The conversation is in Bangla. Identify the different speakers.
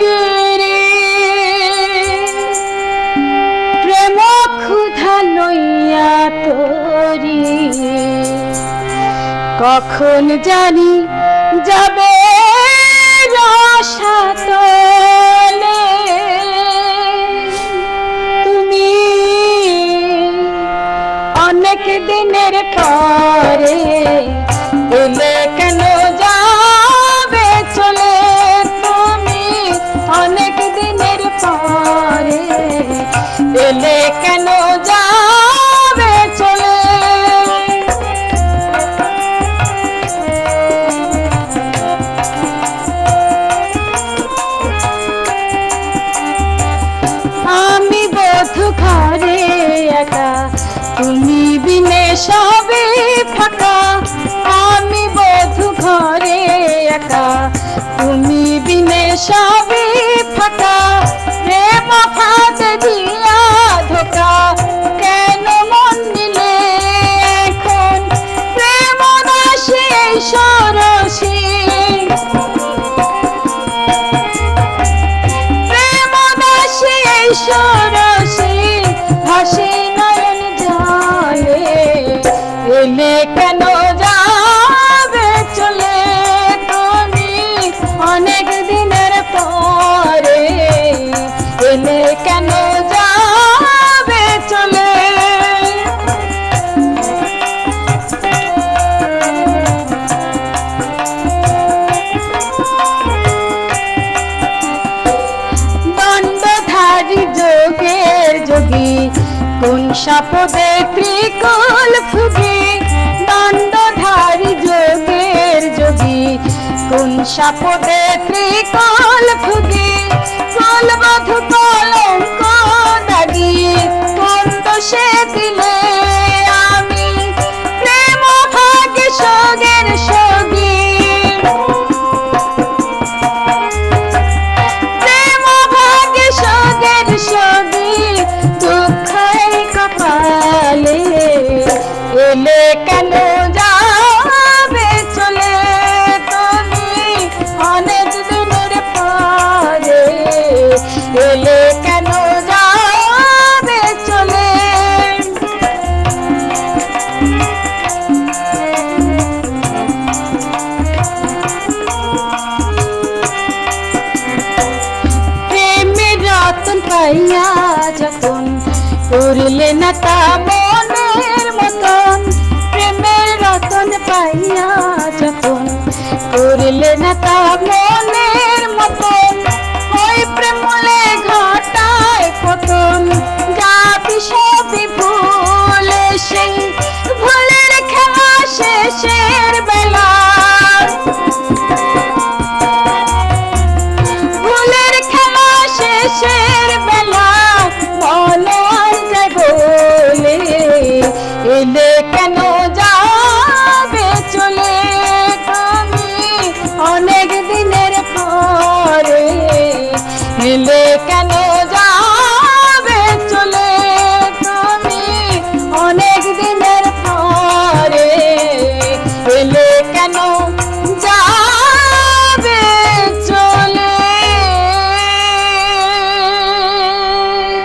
Speaker 1: গিরি প্রেম ক্ষুধা লইয়া তোরি। কখন জানি যাবে তুমি অনেক দিনের পরে তুমি বিনে সবে এলে কেন যাবে চলে তুমি? অনেক দিনের পরে এলে কেন যাবে চলে? দণ্ডধারী যোগের যোগী, কোন সাপদে ত্রিকল সাপদে ত্রিকল ফুগি কলবধু কলঙ্ক দাগি কোন দোষে দিলে আমি। প্রেম ভাগ্য সগের সগী প্রেম ভাগ্য সগের সগি দুঃখের কপালে এলে কেন? এলে কেন যাবে চলে? প্রেমের রতন পাইয়া যখন করলে না তা মনের মতন। প্রেমের রতন পাইয়া যখন করলে না তা ele